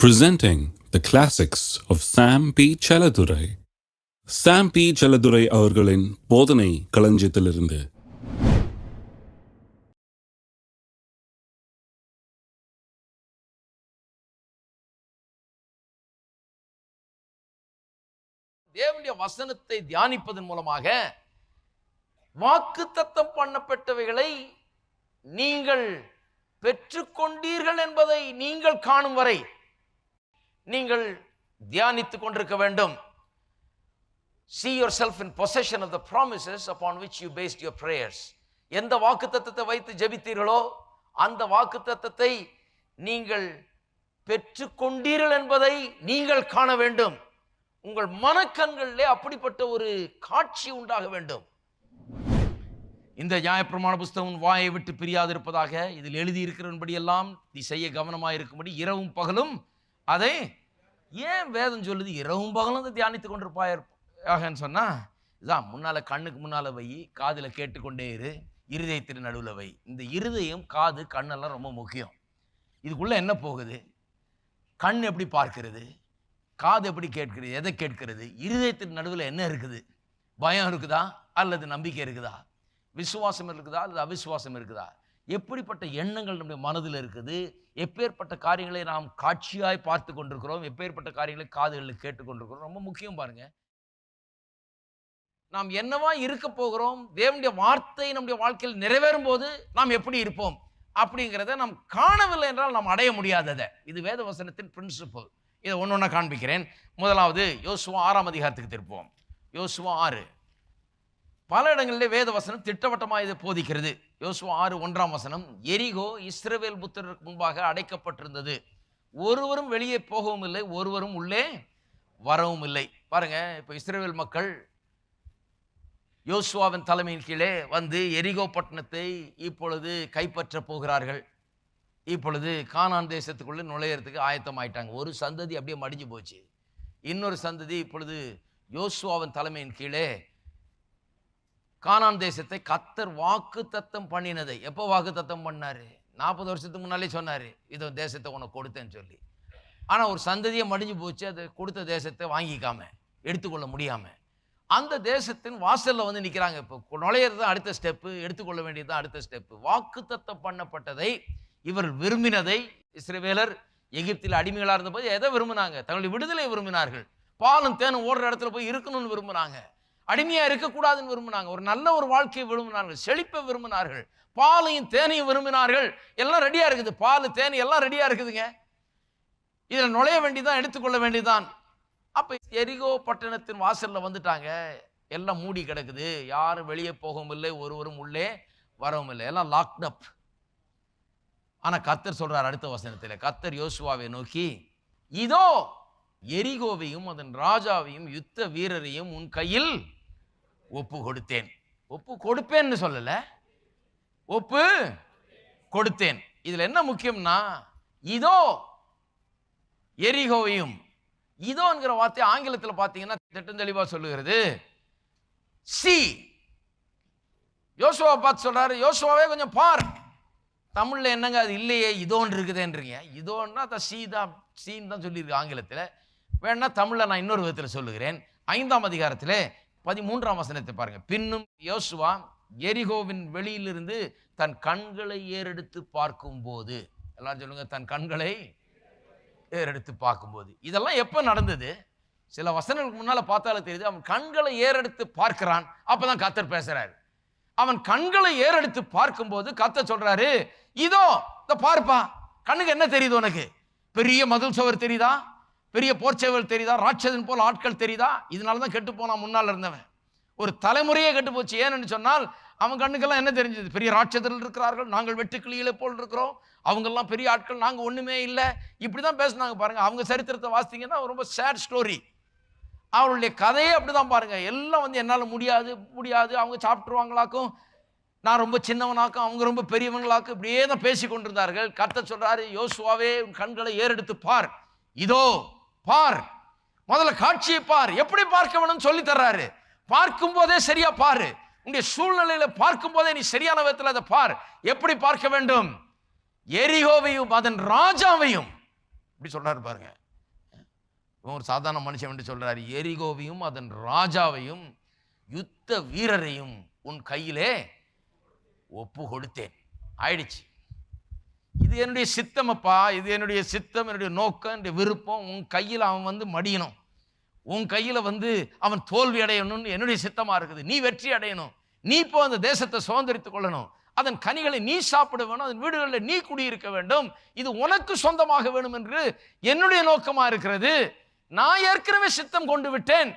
presenting the classics of Sam P. Chaladurai. Sam P. Chaladurai அவர்களின் போதனை களஞ்சியத்திலிருந்து தேவனுடைய வசனத்தை தியானிப்பதன் மூலமாக வாக்குத்தத்தம் பண்ணப்பட்டவைகளை நீங்கள் பெற்றுக்கொண்டீர்கள் என்பதை நீங்கள் காணும் வரை நீங்கள் தியானித்துக் கொண்டிருக்க வேண்டும். See yourself in possession of the promises upon which you based your prayers எந்த வாக்குத்தத்தத்தை வைத்து ஜெபித்தீர்களோ அந்த வாக்குத்தத்தத்தை நீங்கள் பெற்றுக்கொண்டீர்கள் என்பதை நீங்கள் காண வேண்டும். உங்கள் மனக்கண்களிலே அப்படிப்பட்ட ஒரு காட்சி உண்டாக வேண்டும். இந்த நியாயப்பிரமாண புஸ்தகம் வாயை விட்டு பிரியாதிருப்பதாக இதில் எழுதியிருக்கிறபடியெல்லாம் நீ செய்ய கவனமாக இருக்கும்படி இரவும் பகலும் அதை ஏன் வேதம் சொல்லுது? இரவும் பகலும் வந்து தியானித்து ஆகன்னு சொன்னால் இதான் முன்னால் கண்ணுக்கு முன்னால வை காதில் கேட்டுக்கொண்டே இரு இருதயத்தின் நடுவில் வை. இந்த இருதயம் காது கண்ணெல்லாம் ரொம்ப முக்கியம். இதுக்குள்ளே என்ன போகுது? கண் எப்படி பார்க்கிறது? காது எப்படி கேட்கிறது? எதை கேட்கிறது? இருதயத்தின் நடுவில் என்ன இருக்குது? பயம் இருக்குதா? அல்லது நம்பிக்கை இருக்குதா? விசுவாசம் இருக்குதா? அல்லது அவிசுவாசம் இருக்குதா? எப்படிப்பட்ட எண்ணங்கள் நம்முடைய மனதில் இருக்குது? எப்பேற்பட்ட காரியங்களை நாம் காட்சியாய் பார்த்து கொண்டிருக்கிறோம்? எப்பேற்பட்ட காரியங்களை காதுகளில் கேட்டுக்கொண்டிருக்கிறோம் ரொம்ப முக்கியம் பாருங்க. நாம் என்னவா இருக்க போகிறோம்? தேவனுடைய வார்த்தை நம்முடைய வாழ்க்கையில் நிறைவேறும் போது நாம் எப்படி இருப்போம்? அப்படிங்கிறத நாம் காணவில்லை என்றால் நாம் அடைய முடியாததை. இது வேத வசனத்தின் பிரின்சிபல் இதை ஒன்று ஒன்றா காண்பிக்கிறேன். முதலாவது யோசுவா ஆறாம் அதிகாரத்துக்கு திருப்போம் யோசுவா ஆறு. பல இடங்களிலே வேத வசனம் திட்டவட்டமாக இதை போதிக்கிறது. யோசுவா ஆறு ஒன்றாம் வசனம் எரிகோ இஸ்ரவேல் புத்திரருக்கு முன்பாக அடைக்கப்பட்டிருந்தது. ஒருவரும் வெளியே போகவும் இல்லை ஒருவரும் உள்ளே வரவும் இல்லை. பாருங்க இப்போ இஸ்ரேவேல் மக்கள் யோசுவாவின் தலைமையின் கீழே வந்து எரிகோ பட்டணத்தை இப்பொழுது கைப்பற்ற போகிறார்கள். இப்பொழுது கானான் தேசத்துக்குள்ளே நுழையிறதுக்கு ஆயத்தமாயிட்டாங்க. ஒரு சந்ததி அப்படியே மடிஞ்சு போச்சு. இன்னொரு சந்ததி இப்பொழுது யோசுவாவின் தலைமையின் கீழே கானான் தேசத்தை கத்தர் வாக்கு தத்தம் பண்ணினதை. எப்போ வாக்கு தத்தம் பண்ணார்? நாற்பது வருஷத்துக்கு முன்னாலே சொன்னார் இதோ தேசத்தை உனக்கு கொடுத்தேன்னு சொல்லி. ஆனால் ஒரு சந்ததியை மடிஞ்சு போச்சு அதை கொடுத்த தேசத்தை வாங்கிக்காம எடுத்துக்கொள்ள முடியாமல் அந்த தேசத்தின் வாசலில் வந்து நிற்கிறாங்க இப்போ. நுழையிறது தான் அடுத்த ஸ்டெப்பு எடுத்துக்கொள்ள வேண்டியது தான் அடுத்த ஸ்டெப்பு வாக்கு தத்தம் பண்ணப்பட்டதை இவர் விரும்பினதை இஸ்ரேவேலர் எகிப்தில் அடிமைகளாக இருந்தபோது எதை விரும்பினாங்க? தங்களுடைய விடுதலை விரும்பினார்கள். பாலும் தேனும் ஓடுற இடத்துல போய் இருக்கணும்னு விரும்புகிறாங்க அடிமையாக இருக்கக்கூடாதுன்னு விரும்பினாங்க. ஒரு நல்ல ஒரு வாழ்க்கையை விரும்பினார்கள். செழிப்பை விரும்பினார்கள். பாலையும் தேனையும் விரும்பினார்கள். எல்லாம் ரெடியாக இருக்குது. பால் தேனி எல்லாம் ரெடியாக இருக்குதுங்க. இதில் நுழைய வேண்டிதான் எடுத்துக்கொள்ள வேண்டியதான் அப்போ எரிகோ பட்டணத்தின் வாசலில் வந்துட்டாங்க. எல்லாம் மூடி கிடக்குது. யாரும் வெளியே போகவும் இல்லை. ஒருவரும் உள்ளே வரவும் இல்லை. எல்லாம் லாக்ட் அப் ஆனால் கத்தர் சொல்றார் அடுத்த வசனத்தில். கத்தர் யோசுவாவை நோக்கி இதோ எரிகோவையும் அதன் ராஜாவையும் யுத்த வீரரையும் உன் கையில் ஒப்பு கொடுத்தேன். ஒப்பு கொடுப்பேன்னு சொல்லலை. ஒப்பு கொடுத்தேன். இதில் என்ன முக்கியம்னா இதோ எரிகோவையும் இதோங்கிற வார்த்தை ஆங்கிலத்தில் பார்த்தீங்கன்னா திட்டந்தெளிவாக சொல்லுகிறது. சி. யோசுவா பார்த்து சொல்கிறாரு யோசுவாவே கொஞ்சம் பார். தமிழில் என்னங்க அது இல்லையே இதோன்னு இருக்குதேன்றீங்க. இதோன்னா த சீ தான் சீன் தான் சொல்லியிருக்கு ஆங்கிலத்தில். வேணா தமிழில் நான் இன்னொரு விதத்தில் சொல்லுகிறேன். ஐந்தாம் அதிகாரத்தில் பதிமூன்றாம் வசனத்தை பாருங்க. பின்னும் யோசுவா எரிகோவின் வெளியிலிருந்து தன் கண்களை ஏறெடுத்து பார்க்கும்போது எல்லாம் சொல்லுங்க தன் கண்களை ஏறெடுத்து பார்க்கும்போது. இதெல்லாம் எப்போ நடந்தது? சில வசனங்களுக்கு முன்னால் பார்த்தாலே தெரியுது அவன் கண்களை ஏறெடுத்து பார்க்கிறான். அப்பதான் கத்தர் பேசுகிறாரு அவன் கண்களை ஏறெடுத்து பார்க்கும்போது கத்த சொல்கிறாரு இதோ இந்த பார்ப்பா. கண்ணுக்கு என்ன தெரியுது உனக்கு? பெரிய மதில் சுவர் தெரியுதா? பெரிய போர்ச்சேவல் தெரியுதா? ராட்சதன் போல் ஆட்கள் தெரியுதா? இதனால தான் கெட்டு போனான் முன்னால் இருந்தவன். ஒரு தலைமுறையே கெட்டு போச்சு. ஏன்னு சொன்னால் அவன் கண்ணுக்கெல்லாம் என்ன தெரிஞ்சது? பெரிய ராட்சதர்கள் இருக்கிறார்கள். நாங்கள் வெட்டுக்கிளிகளை போல் இருக்கிறோம். அவங்கெல்லாம் பெரிய ஆட்கள். நாங்கள் ஒன்றுமே இல்லை. இப்படி தான் பேசுனாங்க பாருங்கள் அவங்க சரித்திரத்தை வாசித்தீங்கன்னா ரொம்ப சேட் ஸ்டோரி அவருடைய கதையே அப்படிதான் பாருங்கள் எல்லாம் வந்து என்னால் முடியாது முடியாது. அவங்க சாப்பிட்ருவாங்களாக்கும் நான் ரொம்ப சின்னவனாக்கும். அவங்க ரொம்ப பெரியவங்களாக்கும். இப்படியே தான் பேசி கொண்டிருந்தார்கள். கத்த சொல்கிறாரு யோசுவாவே உன் கண்களை ஏறெடுத்து பார். இதோ பார். முதல்ல காட்சியை பார். எப்படி பார்க்க வேணும்னு சொல்லி தர்றாரு. பார்க்கும் போதே சரியா பாரு. உன்னுடைய சூழ்நிலையில பார்க்கும் போதே நீ சரியான விதத்தில் அதை பார். எப்படி பார்க்க வேண்டும்? எரிகோவையும் அதன் ராஜாவையும். இப்படி சொல்றாரு பாருங்க. இவன் ஒரு சாதாரண மனுஷன் என்று சொல்றாரு. எரிகோவையும் அதன் ராஜாவையும் யுத்த வீரரையும் உன் கையிலே ஒப்பு கொடுத்தேன். ஆயிடுச்சு. இது என்னுடைய சித்தமப்பா இது என்னுடைய சித்தம் என்னுடைய நோக்கம் என்னுடைய விருப்பம். உன் கையில் அவன் வந்து மடியணும். உன் கையில் வந்து அவன் தோல்வி அடையணும்னு என்னுடைய சித்தமாக இருக்குது. நீ வெற்றி அடையணும். நீ இப்போ அந்த தேசத்தை சுதந்திரித்துக் கொள்ளணும். அதன் கனிகளை நீ சாப்பிட வேணும். அதன் வீடுகளில் நீ குடியிருக்க வேண்டும். இது உனக்கு சொந்தமாக வேணும் என்று என்னுடைய நோக்கமாக இருக்கிறது. நான் ஏற்கனவே சித்தம் கொண்டு விட்டேன்.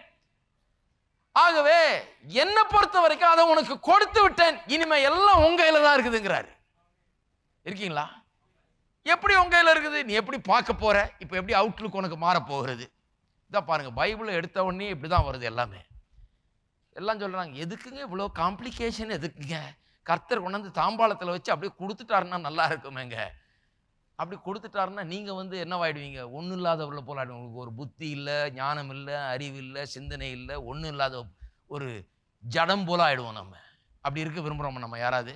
ஆகவே என்னை பொறுத்த வரைக்கும் அதை உனக்கு கொடுத்து விட்டேன். இனிமே எல்லாம் உங்க கையில் தான் இருக்குதுங்கிறாரு. இருக்கீங்களா? எப்படி உங்கள் கையில் இருக்குது? நீ எப்படி பார்க்க போகிற இப்போ எப்படி அவுட்லுக் உனக்கு மாறப்போகிறது இதான் பாருங்கள் பைபிளை எடுத்த உடனே இப்படி தான் வருது எல்லாமே. எல்லாம் சொல்கிறாங்க எதுக்குங்க இவ்வளோ காம்ப்ளிகேஷன் எதுக்குங்க? கர்த்தர் கொண்டாந்து தாம்பாளத்தில் வச்சு அப்படியே கொடுத்துட்டாருன்னா நல்லா இருக்குமேங்க. அப்படி கொடுத்துட்டாருன்னா நீங்கள் வந்து என்னவாயிடுவீங்க? ஒன்றும் இல்லாதவர்களை போல ஆயிடுவீங்க. உங்களுக்கு ஒரு புத்தி இல்லை ஞானம் இல்லை அறிவு இல்லை சிந்தனை இல்லை ஒன்றும் இல்லாத ஒரு ஜடம் போல ஆயிடுவோம் நம்ம. அப்படி இருக்க விரும்புகிறோம் நம்ம யாராவது?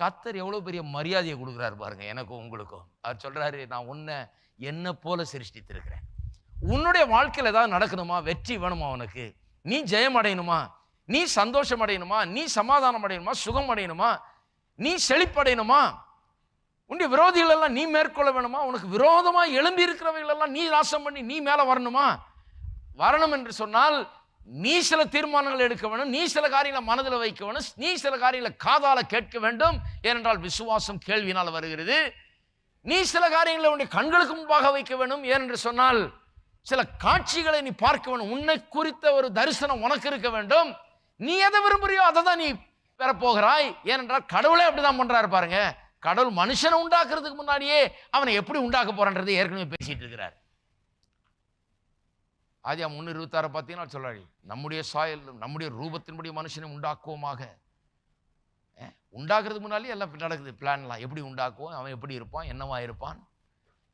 கத்தர் எவ்வளோ பெரிய மரியாதையை கொடுக்குறாரு பாருங்க எனக்கும் உங்களுக்கும். அவர் சொல்கிறாரு நான் உன்னை என்னை போல சிருஷ்டித்திருக்கிறேன். உன்னுடைய வாழ்க்கையில் ஏதாவது நடக்கணுமா? வெற்றி வேணுமா உனக்கு? நீ ஜெயம் அடையணுமா? நீ சந்தோஷம் அடையணுமா? நீ சமாதானம் அடையணுமா? சுகம் அடையணுமா? நீ செழிப்படையணுமா உன்னுடைய விரோதிகளெல்லாம் நீ மேற்கொள்ள வேணுமா? உனக்கு விரோதமாக எழும்பி இருக்கிறவைகளெல்லாம் நீ நாசம் பண்ணி நீ மேலே வரணுமா? வரணும் என்று சொன்னால் நீ சில தீர்மானங்கள் எடுக்க வேணும் நீ சில காரியங்களை மனதில் வைக்க வேணும் நீ சில காரியங்களை காதால கேட்க வேண்டும். ஏனென்றால் விசுவாசம் கேள்வினால் வருகிறது. நீ சில காரியங்களை உன்னுடைய கண்களுக்கு முன்பாக வைக்க வேண்டும். ஏனென்று சொன்னால் சில காட்சிகளை நீ பார்க்க வேணும் உன்னை குறித்த ஒரு தரிசனம் உனக்கு இருக்க வேண்டும். நீ எதை விரும்புறியோ அதை தான் நீ பெறப்போகிறாய். ஏனென்றால் கடவுளே அப்படிதான் பண்றாரு பாருங்க. கடவுள் மனுஷனை உண்டாக்குறதுக்கு முன்னாடியே அவனை எப்படி உண்டாக்க போறான்றதை ஏற்கனவே பேசிட்டு இருக்கிறார். ஆதியா முன்னூறு இருபத்தாறு பார்த்தீங்கன்னா சொல்றாரு நம்முடைய சாயல் நம்முடைய ரூபத்தின்படி மனுஷனை உண்டாக்குவோமாக. உண்டாக்குறதுக்கு முன்னாலே எல்லாம் நடக்குது. பிளான்லாம் எப்படி உண்டாக்குவோம்? அவன் எப்படி இருப்பான்? என்னவா இருப்பான்?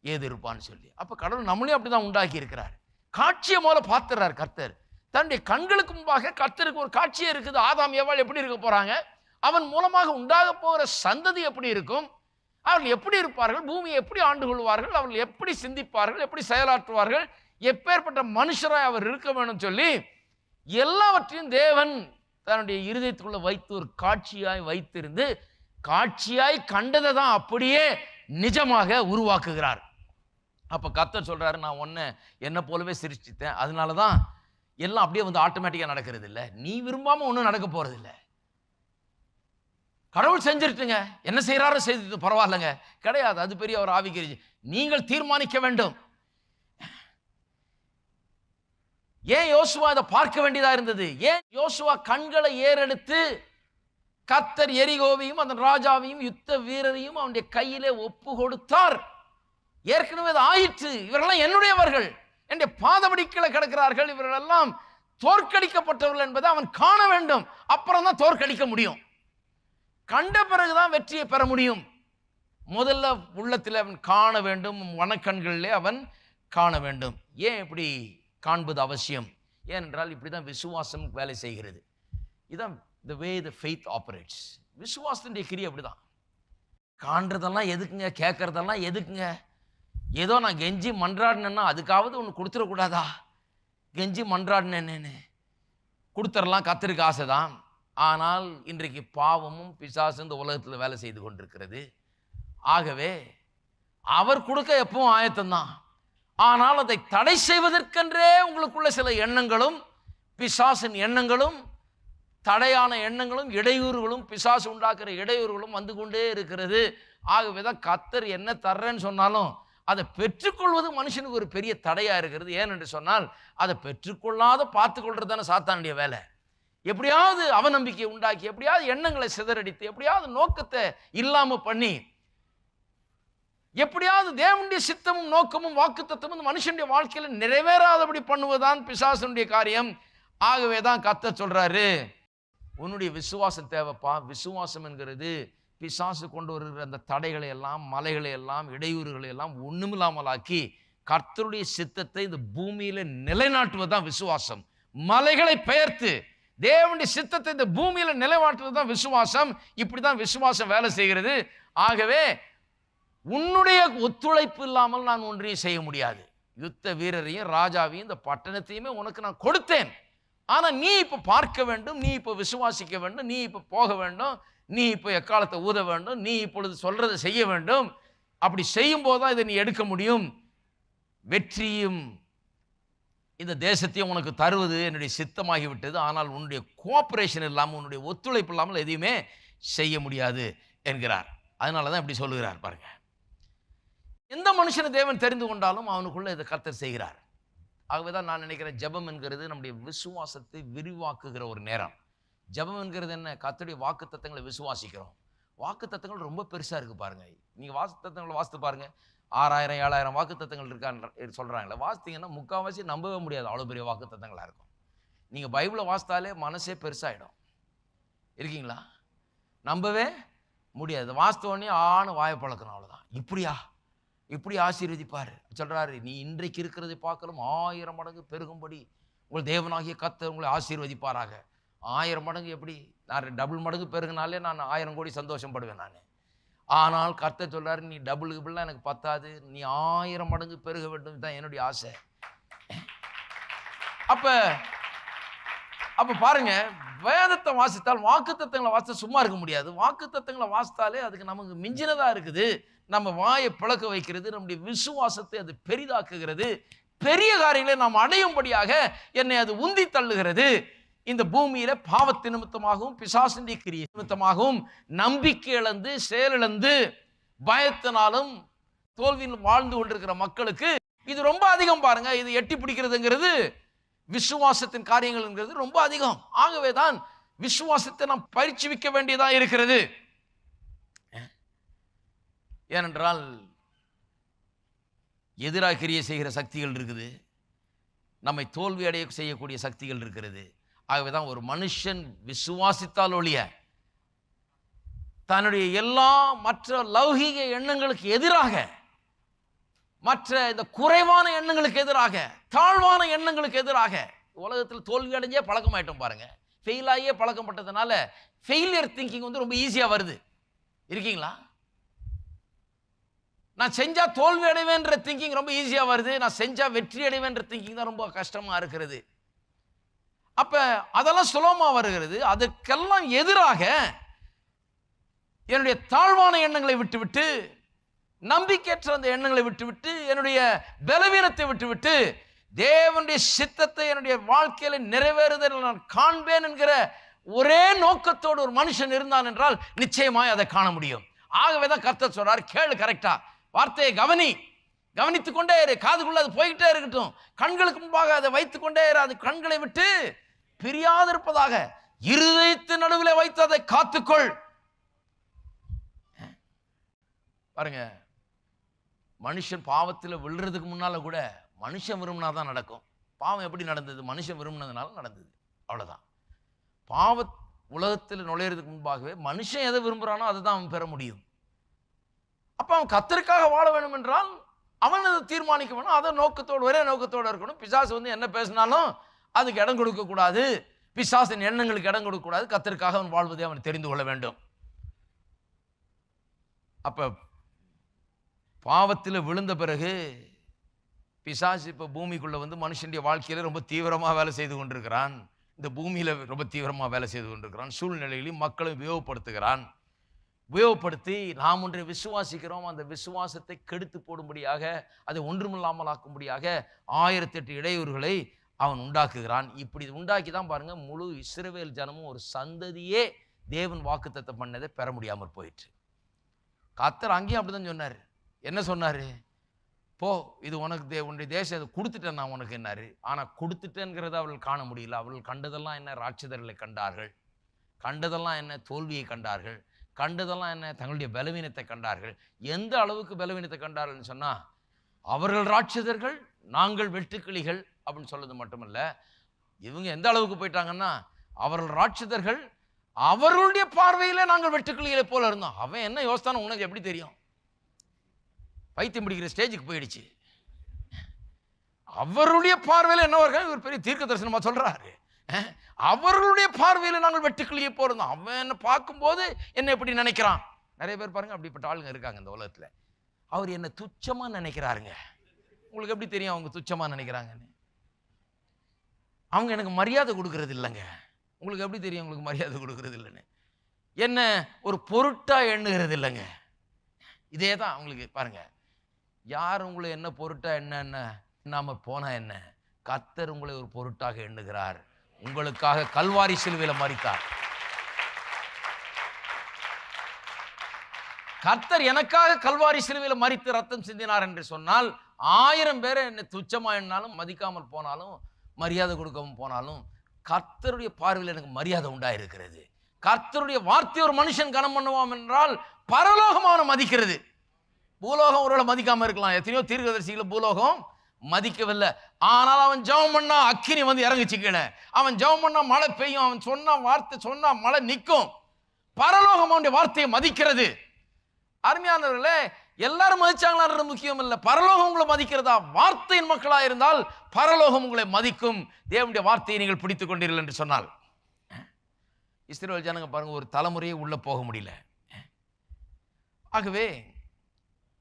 ஏது இருப்பான்னு சொல்லி. அப்போ கடவுள் நம்மளையும் அப்படிதான் உண்டாக்கி இருக்கிறார். காட்சியை மூல பார்த்துறார் கர்த்தர். தன்னுடைய கண்களுக்கு முன்பாக கர்த்தருக்கு ஒரு காட்சியே இருக்குது. ஆதாம் எவ்வாள் எப்படி இருக்க போகிறாங்க அவன் மூலமாக உண்டாக போகிற சந்ததி எப்படி இருக்கும்? அவர்கள் எப்படி இருப்பார்கள்? பூமியை எப்படி ஆண்டு கொள்வார்கள்? அவர்கள் எப்படி சிந்திப்பார்கள்? எப்படி செயலாற்றுவார்கள்? எப்பேற்பட்ட மனுஷராய் அவர் இருக்க வேணும் சொல்லி எல்லாவற்றையும் தேவன் தன்னுடைய இருதயத்துக்குள்ள வைத்து ஒரு காட்சியாய் வைத்திருந்து காட்சியாய் கண்டதை தான் அப்படியே நிஜமாக உருவாக்குகிறார். அப்போ கத்தர் சொல்கிறாரு நான் ஒன்று என்னை போலவே சிருஷ்டித்தேன். அதனால தான் எல்லாம் அப்படியே வந்து ஆட்டோமேட்டிக்காக நடக்கிறது இல்லை நீ விரும்பாமல் ஒன்றும் நடக்க போகிறது இல்லை கடவுள் செஞ்சிருட்டுங்க என்ன செய்கிறாரோ செய்து பரவாயில்லைங்க. கிடையாது. அது பெரிய ஒரு ஆவிக்கிறி. நீங்கள் தீர்மானிக்க வேண்டும். ஏன் யோசுவா இதை பார்க்க வேண்டியதா இருந்தது? ஏன் யோசுவா கண்களை ஏறெடுத்து கத்தர் எரிகோவையும் அந்த ராஜாவையும் யுத்த வீரரையும் அவனுடைய கையிலே ஒப்பு கொடுத்தார். ஏற்கனவே அது ஆயிற்று. இவர்களெல்லாம் என்னுடையவர்கள். என்னுடைய பாதபடிக்கலை கிடக்கிறார்கள். இவர்களெல்லாம் தோற்கடிக்கப்பட்டவர்கள் என்பதை அவன் காண வேண்டும். அப்புறம் தான் தோற்கடிக்க முடியும். கண்ட பிறகுதான் வெற்றியை பெற முடியும். முதல்ல உள்ளத்தில் அவன் காண வேண்டும். வனக்கண்களிலே அவன் காண வேண்டும். ஏன் இப்படி? காண்பது அவசியம். ஏனென்றால் இப்படி தான் விசுவாசம் வேலை செய்கிறது. இதான் த வே த ஃபெய்த் ஆப்பரேட்ஸ் விசுவாசத்தினுடைய கிரி அப்படிதான். காண்றதெல்லாம் எதுக்குங்க? கேட்கறதெல்லாம் எதுக்குங்க? ஏதோ நான் கெஞ்சி மன்றாடினேன்னா அதுக்காவது ஒன்று கொடுத்துடக்கூடாதா? கெஞ்சி மன்றாடினேன்னு கொடுத்துடலாம் கத்திருக்கு ஆசை தான் ஆனால் இன்றைக்கு பாவமும் பிசாசு இந்த உலகத்தில் வேலை செய்து கொண்டிருக்கிறது. ஆகவே அவர் கொடுக்க எப்பவும் ஆயத்தம்தான். ஆனால் அதை தடை செய்வதற்கென்றே உங்களுக்குள்ள சில எண்ணங்களும் பிசாசின் எண்ணங்களும் தடையான எண்ணங்களும் இடையூறுகளும் பிசாசு உண்டாக்குற இடையூறுகளும் வந்து கொண்டே இருக்கிறது. ஆகவே தான் கத்தர் என்ன தர்றேன்னு சொன்னாலும் அதை பெற்றுக்கொள்வது மனுஷனுக்கு ஒரு பெரிய தடையாக இருக்கிறது. ஏனென்று சொன்னால் அதை பெற்றுக்கொள்ளாத பார்த்து கொள்றது தானே சாத்தானுடைய வேலை. எப்படியாவது அவநம்பிக்கையை உண்டாக்கி எப்படியாவது எண்ணங்களை சிதறடித்து எப்படியாவது நோக்கத்தை இல்லாமல் பண்ணி எப்படியாவது தேவனுடைய சித்தமும் நோக்கமும் வாக்குத்தத்தமும் இந்த மனுஷனுடைய வாழ்க்கையில் நிறைவேறாதபடி பண்ணுவதுதான் பிசாசனுடைய காரியம். ஆகவே தான் கத்த சொல்கிறாரு உன்னுடைய விசுவாசம் தேவைப்பா. விசுவாசம் என்கிறது பிசாசு கொண்டு வருகிற அந்த தடைகளை எல்லாம் மலைகளை எல்லாம் இடையூறுகளை எல்லாம் ஒன்றுமில்லாமலாக்கி கர்த்தருடைய சித்தத்தை இந்த பூமியில் நிலைநாட்டுவது தான் விசுவாசம். மலைகளை பெயர்த்து தேவனுடைய சித்தத்தை இந்த பூமியில் நிலைநாட்டுவது தான் விசுவாசம். இப்படி தான் விசுவாசம் வேலை செய்கிறது. ஆகவே உன்னுடைய ஒத்துழைப்பு இல்லாமல் நான் ஒன்றையும் செய்ய முடியாது. யுத்த வீரரையும் ராஜாவையும் இந்த பட்டணத்தையுமே உனக்கு நான் கொடுத்தேன். ஆனால் நீ இப்போ பார்க்க வேண்டும் நீ இப்போ விசுவாசிக்க வேண்டும் நீ இப்போ போக வேண்டும் நீ இப்போ எக்காலத்தை ஊத வேண்டும் நீ இப்பொழுது சொல்றதை செய்ய வேண்டும். அப்படி செய்யும்போது தான் இதை நீ எடுக்க முடியும். வெற்றியும் இந்த தேசத்தையும் உனக்கு தருவது என்னுடைய சித்தமாகிவிட்டது. ஆனால் உன்னுடைய கோஆப்ரேஷன் இல்லாமல் உன்னுடைய ஒத்துழைப்பு இல்லாமல் எதையுமே செய்ய முடியாது என்கிறார். அதனால தான் இப்படி சொல்லுகிறார் பாருங்கள் எந்த மனுஷனை தேவன் தெரிந்து கொண்டாலும் அவனுக்குள்ளே இதை கர்த்தர் செய்கிறார். ஆகவே தான் நான் நினைக்கிறேன் ஜபம் என்கிறது நம்முடைய விசுவாசத்தை விரிவாக்குகிற ஒரு நேரம். ஜபம் என்கிறது என்ன? கர்த்தருடைய வாக்கு தத்தங்களை விசுவாசிக்கிறோம். வாக்கு தத்தங்கள் ரொம்ப பெருசாக இருக்குது பாருங்கள் நீங்கள் வாக்கு தத்தங்களை வாசித்து பாருங்க. ஆறாயிரம் ஏழாயிரம் வாக்கு தத்தங்கள் இருக்கான்னு சொல்கிறாங்களே வாசித்தீங்கன்னா முக்கால்வாசி நம்பவே முடியாது. அவ்வளோ பெரிய வாக்கு தத்தங்களா இருக்கும். நீங்கள் பைபிளை வாசித்தாலே மனசே பெருசாகிடும் இருக்கீங்களா? நம்பவே முடியாது. வாசித்தோடனே ஆணு வாயை பழக்கணும் அவ்வளோதான் இப்படியா? இப்படி ஆசீர்வதிப்பார். சொல்கிறாரு நீ இன்றைக்கு இருக்கிறதை பார்க்கலும் ஆயிரம் மடங்கு பெருகும்படி உங்கள் தேவனாகிய கத்தை உங்களை ஆசீர்வதிப்பாராக. ஆயிரம் மடங்கு எப்படி? நான் டபுள் மடங்கு பெருகினாலே நான் ஆயிரம் கோடி சந்தோஷப்படுவேன் நான். ஆனால் கர்த்தர் சொல்கிறார் நீ டபுள் கிபிள்லாம் எனக்கு பத்தாது. நீ ஆயிரம் மடங்கு பெருக வேண்டும் தான் என்னுடைய ஆசை. அப்போ அப்போ பாருங்க வேதத்தை வாசித்தால் வாக்குத்தத்தங்களை வாசித்தா சும்மா இருக்க முடியாது. வாக்குத்தத்தங்களை வாசித்தாலே அதுக்கு நமக்கு மிஞ்சினதாக இருக்குது. நம்ம வாயை பிளக்க வைக்கிறது நம்முடைய விசுவாசத்தை அது பெரிதாக்குகிறது. பெரிய காரியங்களை நாம் அடையும்படியாக என்னை அது உந்தி தள்ளுகிறது. இந்த பூமியில பாவத்து நிமித்தமாகவும் பிசாசின் கிரிய நிமித்தமாகவும் நம்பிக்கை இழந்து செயலிழந்து பயத்தினாலும் தோல்வியில் வாழ்ந்து கொண்டிருக்கிற மக்களுக்கு இது ரொம்ப அதிகம் பாருங்க. இது எட்டி பிடிக்கிறதுங்கிறது விசுவாசத்தின் காரியங்கள்ங்கிறது ரொம்ப அதிகம். ஆகவே தான் விசுவாசத்தை நாம் பயிற்சிவிக்க வேண்டியதாக இருக்கிறது. ஏனென்றால் எதிராக கிரியை செய்கிற சக்திகள் இருக்குது. நம்மை தோல்வி அடைய செய்யக்கூடிய சக்திகள் இருக்கிறது. ஆகவே தான் ஒரு மனுஷன் விசுவாசித்தால் ஒழிய தன்னுடைய எல்லா மற்ற லௌகீக எண்ணங்களுக்கு எதிராக மற்ற இந்த குறைவான எண்ணங்களுக்கு எதிராக தாழ்வான எண்ணங்களுக்கு எதிராக உலகத்தில் தோல்வி அடைஞ்சே பழக்கமாயிட்டோம் பாருங்க. ஃபெயில் ஆகியே பழக்கப்பட்டதுனால ஃபெயிலியர் திங்கிங் வந்து ரொம்ப ஈஸியாக வருது. இருக்கீங்களா? நான் செஞ்சால் தோல்வி அடைவேன்ற திங்கிங் ரொம்ப ஈஸியாக வருது. நான் செஞ்சால் வெற்றி அடைவேன்ற திங்கிங் தான் ரொம்ப கஷ்டமாக இருக்கிறது. அப்போ அதெல்லாம் சுலபமாக வருகிறது. அதுக்கெல்லாம் எதிராக என்னுடைய தாழ்வான எண்ணங்களை விட்டுவிட்டு நம்பிக்கையற்ற அந்த எண்ணங்களை விட்டுவிட்டு என்னுடைய பலவீனத்தை விட்டுவிட்டு தேவனுடைய சித்தத்தை என்னுடைய வாழ்க்கையில நிறைவேறுதல் நான் காண்பேன் என்கிற ஒரே நோக்கத்தோடு ஒரு மனுஷன் இருந்தான் என்றால் நிச்சயமாய் அதை காண முடியும். ஆகவே தான் கர்த்தர் சொல்றார் கேளு கரெக்டா வார்த்தையை கவனி. கவனித்து கொண்டே இரு. காதுக்குள்ள அது போய்கிட்டே இருக்கட்டும். கண்களுக்கு முன்பாக அதை வைத்துக் கொண்டே இரு. அது கண்களை விட்டு பிரியாதிருப்பதாக இருதயத்து நடுவில் வைத்து அதை காத்துக்கொள். பாருங்க. மனுஷன் பாவத்தில் விழுறதுக்கு முன்னால் கூட மனுஷன் விரும்பினா தான் நடக்கும். பாவம் எப்படி நடந்தது? மனுஷன் விரும்பினதுனால நடந்தது. அவ்வளோதான் பாவ உலகத்தில் நுழையிறதுக்கு முன்பாகவே மனுஷன் எதை விரும்புகிறானோ அதை தான் அவன் பெற முடியும். அப்போ அவன் கத்தருக்காக வாழ வேண்டும் என்றால் அவன் அதை தீர்மானிக்க வேணும் அதை நோக்கத்தோடு ஒரே நோக்கத்தோடு இருக்கணும். பிசாசு வந்து என்ன பேசினாலும் அதுக்கு இடம் கொடுக்கக்கூடாது பிசாசின் எண்ணங்களுக்கு இடம் கொடுக்கக்கூடாது கத்தருக்காக அவன் வாழ்வதை அவன் தெரிந்து கொள்ள வேண்டும். அப்போ பாவத்தில் விழுந்த பிறகு பிசாசு இப்போ பூமிக்குள்ளே வந்து மனுஷனுடைய வாழ்க்கையில் ரொம்ப தீவிரமாக வேலை செய்து கொண்டிருக்கிறான். இந்த பூமியில் ரொம்ப தீவிரமாக வேலை செய்து கொண்டிருக்கிறான். சூழ்நிலையிலும் மக்களை உபயோகப்படுத்துகிறான். உபயோகப்படுத்தி நாம் ஒன்றை விசுவாசிக்கிறோம். அந்த விசுவாசத்தை கெடுத்து போடும்படியாக அதை ஒன்றுமில்லாமல் ஆக்கும்படியாக ஆயிரத்தி எட்டு இடையூறுகளை அவன் உண்டாக்குகிறான். இப்படி உண்டாக்கி தான் பாருங்கள் முழு இஸ்ரவேல் ஜனமும் ஒரு சந்ததியே தேவன் வாக்குத்தத்தை பண்ணதை பெற முடியாமல் போயிட்டு கத்தர் அங்கேயும் அப்படிதான் சொன்னார். என்ன சொன்னார்? போ இது உனக்கு தே உன்னுடைய தேசம் அது கொடுத்துட்டேன் நான் உனக்கு என்னாரு. ஆனால் கொடுத்துட்டேங்கிறத அவள் காண முடியல. அவள் கண்டதெல்லாம் என்ன ராட்சதர்களை கண்டார்கள்? கண்டதெல்லாம் என்ன தோல்வியை கண்டார்கள்? கண்டதெல்லாம் என்ன தங்களுடைய பலவீனத்தை கண்டார்கள்? எந்த அளவுக்கு பலவீனத்தை கண்டார்கள்னு சொன்னால் அவர்கள் ராட்சதர்கள் நாங்கள் வெட்டுக்கிளிகள் அப்படின்னு சொல்றது மட்டுமல்ல இவங்க எந்த அளவுக்கு போயிட்டாங்கன்னா அவர்கள் ராட்சதர்கள் அவர்களுடைய பார்வையில் நாங்கள் வெட்டுக்கிளிகளை போல இருந்தோம். அவன் என்ன யோசித்தானோ உனக்கு எப்படி தெரியும்? பைத்தியம் பிடிக்கிற ஸ்டேஜுக்கு போயிடுச்சு. அவருடைய பார்வையில் என்ன இருக்காங்க இவர் பெரிய தீர்க்க தரிசனமாக சொல்கிறாரு அவர்களுடைய பார்வையில் நாங்கள் வெட்டுக்கிளியே போகிறோம் அவன் என்ன பார்க்கும்போது என்ன எப்படி நினைக்கிறான்? நிறைய பேர் பாருங்கள் அப்படிப்பட்ட ஆளுங்க இருக்காங்க இந்த உலகத்தில். அவர் என்ன துச்சமாக நினைக்கிறாருங்க. உங்களுக்கு எப்படி தெரியும் அவங்க துச்சமாக நினைக்கிறாங்கன்னு? அவங்க எனக்கு மரியாதை கொடுக்கறது இல்லைங்க. உங்களுக்கு எப்படி தெரியும் உங்களுக்கு மரியாதை கொடுக்கறது இல்லைன்னு? என்ன ஒரு பொருட்டாக எண்ணுகிறது இல்லைங்க. இதே தான் அவங்களுக்கு பாருங்கள் யார் உங்களை என்ன பொருட்டா என்ன என்ன? போனால் என்ன? கர்த்தர் உங்களை ஒரு பொருட்டாக எண்ணுகிறார். உங்களுக்காக கல்வாரி சிலுவையில் மறித்தார் கர்த்தர் எனக்காக கல்வாரி சிலுவையில் மறித்து ரத்தம் சிந்தினார் என்று சொன்னால் ஆயிரம் பேரை என்னை துச்சமாக எண்ணாலும் மதிக்காமல் போனாலும் மரியாதை கொடுக்கவும் போனாலும் கர்த்தருடைய பார்வையில் எனக்கு மரியாதை உண்டாயிருக்கிறது. கர்த்தருடைய வார்த்தை ஒரு மனுஷன் கனம் பண்ணுவான் என்றால் பரலோகமான மதிக்கிறது. பூலோகம் ஒருவேளை மதிக்காம இருக்கலாம். எத்தனையோ தீர்க்கதரிசிகளை பூலோகம் மதிக்கவில்லை. ஆனால் அவன் ஜெபம் பண்ணா அக்கினி வந்து இறங்குச்சு கீழே. அவன் ஜெபம் பண்ணா மழை பெய்யும். அவன் சொன்ன வார்த்தை சொன்னா மழை நிற்கும். பரலோகம் அவனுடைய வார்த்தையை மதிக்கிறது. அருமையானவர்களே எல்லாரும் மதிச்சாங்களான்றது முக்கியம் இல்லை. பரலோகம் உங்களை மதிக்கிறதா? வார்த்தையின் மக்களா இருந்தால் பரலோகம் உங்களை மதிக்கும். தேவனுடைய வார்த்தையை நீங்கள் பிடித்துக் கொண்டீர்கள் என்று சொன்னால். இஸ்ரேல் ஜனங்க பாருங்க ஒரு தலைமுறையே உள்ள போக முடியல. ஆகவே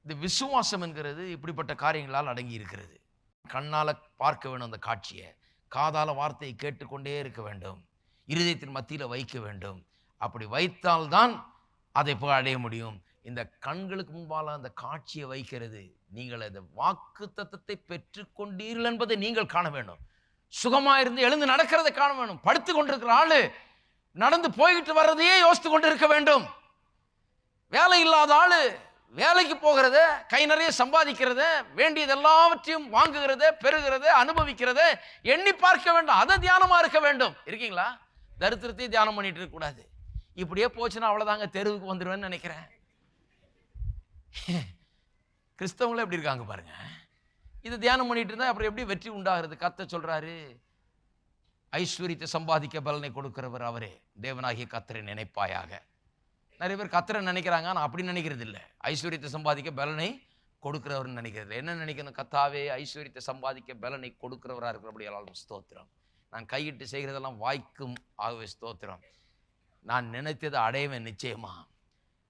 இந்த விசுவாசம் என்கிறது இப்படிப்பட்ட காரியங்களால் அடங்கி இருக்கிறது கண்ணால் பார்க்க வேணும் அந்த காட்சியை. காதால் வார்த்தையை கேட்டுக்கொண்டே இருக்க வேண்டும். இருதயத்தின் மத்தியில் வைக்க வேண்டும். அப்படி வைத்தால்தான் அதை போய் அடைய முடியும். இந்த கண்களுக்கு முன்பால அந்த காட்சியை வைக்கிறது. நீங்கள் அந்த வாக்கு தத்தத்தை பெற்றுக்கொண்டீர்கள் என்பதை நீங்கள் காண வேண்டும். சுகமாக இருந்து எழுந்து நடக்கிறதை காண வேண்டும். படுத்து கொண்டிருக்கிற ஆள் நடந்து போய்கிட்டு வர்றதையே யோசித்து கொண்டு இருக்க வேண்டும். வேலை இல்லாத ஆள் வேலைக்கு போகிறத கை நிறைய சம்பாதிக்கிறத வேண்டியது எல்லாவற்றையும் வாங்குகிறத பெறுகிறத அனுபவிக்கிறத எண்ணி பார்க்க வேண்டும். அதை தியானமாக இருக்க வேண்டும். இருக்கீங்களா? தரித்திரத்தையும் தியானம் பண்ணிட்டு இருக்கக்கூடாது இப்படியே போச்சுன்னா அவ்வளோதாங்க தெருவுக்கு வந்துடுவேன்னு நினைக்கிறேன். கிறிஸ்தவங்களும் எப்படி இருக்காங்க பாருங்க. இதை தியானம் பண்ணிட்டு இருந்தால் அப்புறம் எப்படி வெற்றி உண்டாகிறது? கத்த சொல்கிறாரு ஐஸ்வர்யத்தை சம்பாதிக்க பலனை கொடுக்கிறவர் அவரே. தேவனாகிய கத்தரை நினைப்பாயாக. நிறைய பேர் கத்தரை நினைக்கிறாங்க ஆனால் அப்படி நினைக்கிறது இல்லை ஐஸ்வர்யத்தை சம்பாதிக்க பலனை கொடுக்கிறவர்னு நினைக்கிறது இல்லை. என்ன நினைக்கணும்? கத்தாவே ஐஸ்வர்யத்தை சம்பாதிக்க பலனை கொடுக்குறவராக இருக்கிறபடி எல்லாரும் ஸ்தோத்திரம். நான் கையிட்டு செய்கிறதெல்லாம் வாய்க்கும் ஆகவே ஸ்தோத்திரம். நான் நினைத்ததை அடைவேன் நிச்சயமா.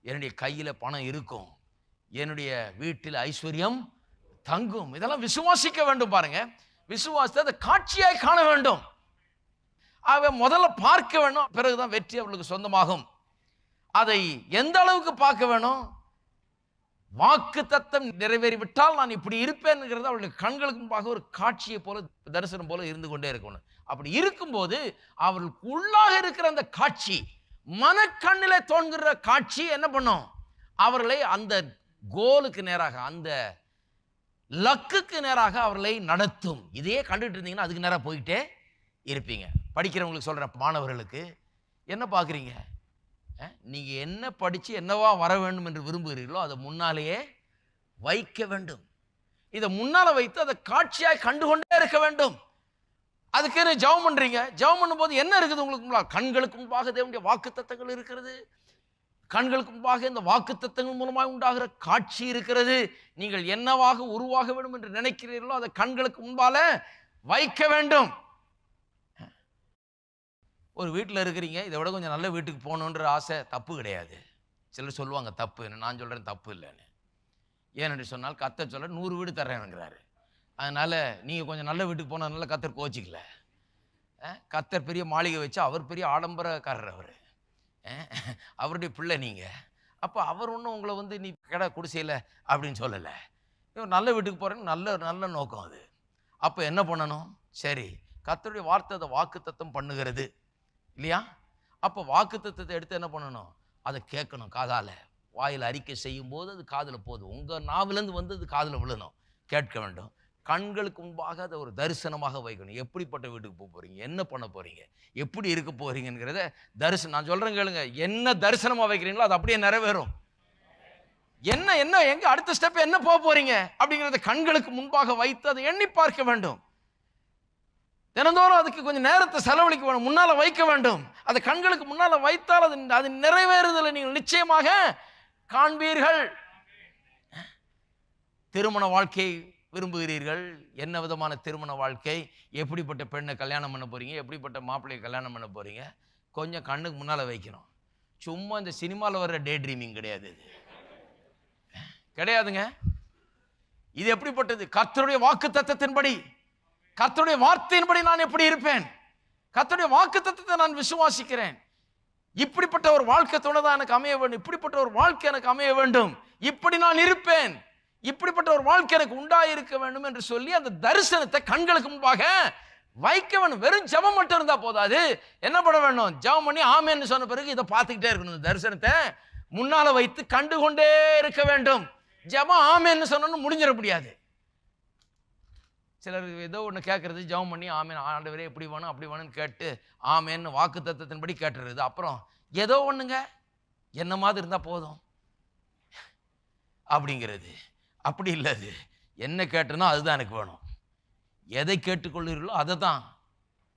என்னுடைய கையில் பணம் இருக்கும். என்னுடைய வீட்டில் ஐஸ்வர்யம் தங்கும். இதெல்லாம் விசுவாசிக்க வேண்டும் பாருங்க. விசுவாசத்தை அதை காட்சியாய் காண வேண்டும். ஆக முதல்ல பார்க்க வேண்டும். பிறகுதான் வெற்றி அவர்களுக்கு சொந்தமாகும். அதை எந்த அளவுக்கு பார்க்க வேணும்? வாக்கு தத்தம் நிறைவேறிவிட்டால் நான் இப்படி இருப்பேன்ங்கிறது அவளுடைய கண்களுக்கு முன்பாக ஒரு காட்சியை போல தரிசனம் போல இருந்து கொண்டே இருக்கணும். அப்படி இருக்கும்போது அவர்களுக்கு உள்ளாக இருக்கிற அந்த காட்சி மனக்கண்ணில் தோன்கிற காட்சி என்ன பண்ணும்? அவர்களை அந்த கோலுக்கு நேராக அந்த லக்குக்கு நேராக அவர்களை நடத்தும். இதையே கண்டுட்டு இருந்தீங்கன்னா அதுக்கு நேராக போயிட்டே இருப்பீங்க. படிக்கிறவங்களுக்கு சொல்கிற மாணவர்களுக்கு. என்ன பார்க்குறீங்க? நீங்கள் என்ன படித்து என்னவா வர வேண்டும் என்று விரும்புகிறீர்களோ அதை முன்னாலேயே வைக்க வேண்டும். இதை முன்னால் வைத்து அதை காட்சியாக கண்டுகொண்டே இருக்க வேண்டும். அதுக்கு என்ன ஜெபம் பண்ணுறீங்க ஜெபம் பண்ணும்போது என்ன இருக்குது உங்களுக்கு கண்களுக்கு முன்பாக தேவனுடைய வாக்கு இருக்கிறது. கண்களுக்கு முன்பாக இந்த வாக்கு தத்தங்கள் மூலமாக உண்டாகிற காட்சி இருக்கிறது. நீங்கள் என்னவாக உருவாக வேண்டும் என்று நினைக்கிறீர்களோ அதை கண்களுக்கு முன்பால வைக்க வேண்டும். ஒரு வீட்டில் இருக்கிறீங்க இதை விட கொஞ்சம் நல்ல வீட்டுக்கு போகணுன்ற ஆசை தப்பு கிடையாது. சிலர் சொல்லுவாங்க தப்புன்னு நான் சொல்கிறேன் தப்பு இல்லைன்னு. ஏனென்று சொன்னால் கத்தர் சொல்ல நூறு வீடு தர்றேனுங்கிறாரு அதனால் நீங்கள் கொஞ்சம் நல்ல வீட்டுக்கு போனதுனால கத்தர் கோச்சிக்கல. கத்தர் பெரிய மாளிகை வச்சு அவர் பெரிய ஆடம்பரக்காரர் அவர். அவருடைய பிள்ளை நீங்கள் அப்போ அவர் ஒன்றும் உங்களை வந்து நீ கடை குடிசையில் அப்படின்னு சொல்லலை. இவன் நல்ல வீட்டுக்கு போகிறேன்னு நல்ல நல்ல நோக்கம் அது. அப்போ என்ன பண்ணணும்? சரி கத்தருடைய வார்த்தை அதை வாக்குத்தத்தம் பண்ணுகிறது. இல்லையா? அப்போ வாக்குத்தத்தத்தை எடுத்து என்ன பண்ணணும்? அதை கேட்கணும் காதால். வாயில் அறிக்கை செய்யும்போது அது காதில் போதும் உங்கள் நாவிலேருந்து வந்து அது காதில் விழணும். கேட்க வேண்டும். கண்களுக்கு முன்பாக அதை ஒரு தரிசனமாக வைக்கணும். எப்படிப்பட்ட வீட்டுக்கு போக போகிறீங்க என்ன பண்ண போகிறீங்க எப்படி இருக்க போகிறீங்கிறத தரிசனம் நான் சொல்கிறேன் கேளுங்க. என்ன தரிசனமாக வைக்கிறீங்களோ அது அப்படியே நிறைவேறும். என்ன என்ன எங்கே அடுத்த ஸ்டெப் என்ன போக போகிறீங்க அப்படிங்கிறத கண்களுக்கு முன்பாக வைத்து அதை எண்ணி பார்க்க வேண்டும். தினந்தோறும் அதுக்கு கொஞ்சம் நேரத்தை செலவழிக்க வேண்டும் முன்னால் வைக்க வேண்டும். அதை கண்களுக்கு முன்னால் வைத்தால் அது அது நிறைவேறுதலை நீங்கள் நிச்சயமாக காண்பீர்கள். திருமண வாழ்க்கை விரும்புகிறீர்கள்? என்ன விதமான திருமண வாழ்க்கை? எப்படிப்பட்ட பெண்ணை கல்யாணம் பண்ண போகிறீங்க எப்படிப்பட்ட மாப்பிள்ளையை கல்யாணம் பண்ண போகிறீங்க கொஞ்சம் கண்ணுக்கு முன்னால் வைக்கணும். சும்மா இந்த சினிமாவில் வர்ற டே ட்ரீமிங் கிடையாது இது. கிடையாதுங்க. இது எப்படிப்பட்டது? கர்த்தருடைய வாக்கு தத்தத்தின்படி கர்த்தருடைய வார்த்தையின்படி நான் எப்படி இருப்பேன். கர்த்தருடைய வாக்கு தத்துவத்தை நான் விசுவாசிக்கிறேன். இப்படிப்பட்ட ஒரு வாழ்க்கை துணைதான் எனக்கு அமைய வேண்டும். இப்படிப்பட்ட ஒரு வாழ்க்கை எனக்கு அமைய வேண்டும். இப்படி நான் இருப்பேன். இப்படிப்பட்ட ஒரு வாழ்க்கை எனக்கு உண்டாயிருக்க வேண்டும் என்று சொல்லி அந்த தரிசனத்தை கண்களுக்கு முன்பாக வைக்க வெறும் ஜபம் மட்டும் இருந்தா போதாது. என்ன பண்ண வேண்டும்? ஜெபம் பண்ணி ஆமேன்னு சொன்ன பிறகு இதை பார்த்துக்கிட்டே இருக்கணும். இந்த தரிசனத்தை முன்னால வைத்து கண்டு கொண்டே இருக்க வேண்டும். ஜெபம் ஆமேன்னு சொன்னோன்னு முடிஞ்சிட முடியாது. சிலர் ஏதோ ஒன்று கேட்கறது ஜெபம் பண்ணி ஆமேன் ஆண்டவரே எப்படி வேணும் அப்படி வேணும்னு கேட்டு ஆமேன்னு வாக்கு தத்துவத்தின்படி கேட்டுறது. அப்புறம் ஏதோ ஒன்றுங்க என்ன மாதிரி இருந்தால் போதும்? அப்படிங்கிறது. அப்படி இல்லை அது. என்ன கேட்டனோ அதுதான் எனக்கு வேணும். எதை கேட்டுக்கொள்கிறீர்களோ அதை தான்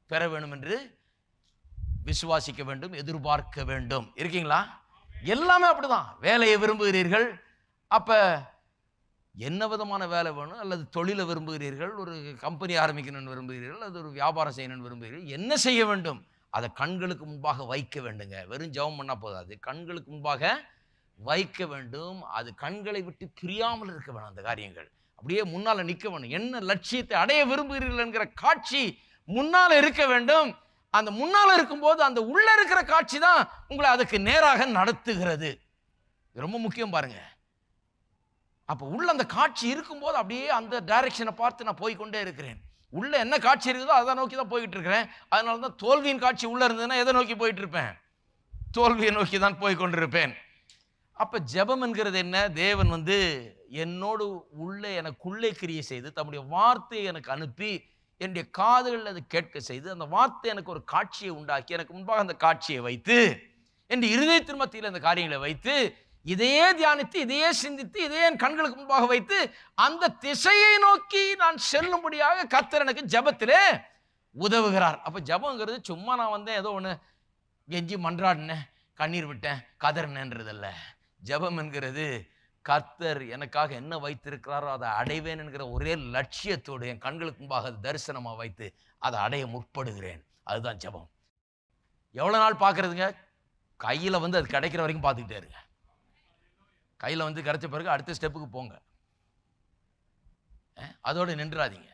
பெற வேணும் என்று விசுவாசிக்க வேண்டும் எதிர்பார்க்க வேண்டும். இருக்கீங்களா? எல்லாமே அப்படிதான். வேலையை விரும்புகிறீர்கள் அப்போ என்ன விதமான வேலை வேணும்? அல்லது தொழிலை விரும்புகிறீர்கள் ஒரு கம்பெனி ஆரம்பிக்கணும்னு விரும்புகிறீர்கள் அல்லது ஒரு வியாபாரம் செய்யணும்னு விரும்புகிறீர்கள் என்ன செய்ய வேண்டும்? அதை கண்களுக்கு முன்பாக வைக்க வேண்டுங்க. வெறும் ஜெபம் பண்ணால் போதாது. கண்களுக்கு முன்பாக வைக்க வேண்டும். அது கண்களை விட்டு பிரியாமல் இருக்க வேணும் அந்த காரியங்கள். அப்படியே முன்னால் நிற்க வேணும். என்ன லட்சியத்தை அடைய விரும்புகிறீர்கள் என்கிற காட்சி முன்னால் இருக்க வேண்டும். அந்த முன்னால் இருக்கும்போது அந்த உள்ளே இருக்கிற காட்சி தான் உங்களை அதுக்கு நேராக நடத்துகிறது. ரொம்ப முக்கியம் பாருங்கள் அப்போ உள்ள அந்த காட்சி இருக்கும்போது அப்படியே அந்த டைரக்ஷனை பார்த்து நான் போய்க்கொண்டே இருக்கிறேன். உள்ள என்ன காட்சி இருக்குதோ அதை நோக்கி தான் போய்கிட்டு இருக்கிறேன். அதனால தான் தோல்வியின் காட்சி உள்ளே இருந்ததுன்னா எதை நோக்கி போயிட்டு இருப்பேன்? தோல்வியை நோக்கி தான் போய்கொண்டிருப்பேன் அப்போ அப்ப ஜெபம் என்கிறது என்ன? தேவன் வந்து என்னோடு உள்ளே எனக்குள்ளே கிரியை செய்து தம்முடைய வார்த்தையை எனக்கு அனுப்பி என்னுடைய காதுகளில் அதை கேட்க செய்து அந்த வார்த்தை எனக்கு ஒரு காட்சியை உண்டாக்கி எனக்கு முன்பாக அந்த காட்சியை வைத்து என் இருதயத்தின் மத்தியில் அந்த காரியங்களை வைத்து இதையே தியானித்து இதையே சிந்தித்து இதையே என் கண்களுக்கு முன்பாக வைத்து அந்த திசையை நோக்கி நான் செல்லும்படியாக கத்தர் எனக்கு ஜபத்திலே உதவுகிறார். அப்போ ஜபங்கிறது சும்மா நான் வந்தேன் ஏதோ ஒன்று கெஞ்சி மன்றாடினேன் கண்ணீர் விட்டேன் கதறினேன்றதில்ல. ஜெபம் என்கிறது கர்த்தர் எனக்காக என்ன வைத்திருக்கிறாரோ அதை அடைவேன் என்கிற ஒரே லட்சியத்தோடு என் கண்களுக்கு முன்பாக அது தரிசனமாக வைத்து அதை அடைய முற்படுகிறேன். அதுதான் ஜெபம். எவ்வளோ நாள் பார்க்கறதுங்க? கையில் வந்து அது கிடைக்கிற வரைக்கும் பார்த்துக்கிட்டே இருங்க. கையில் வந்து கிடச்ச பிறகு அடுத்த ஸ்டெப்புக்கு போங்க. அதோடு நின்றாதீங்க.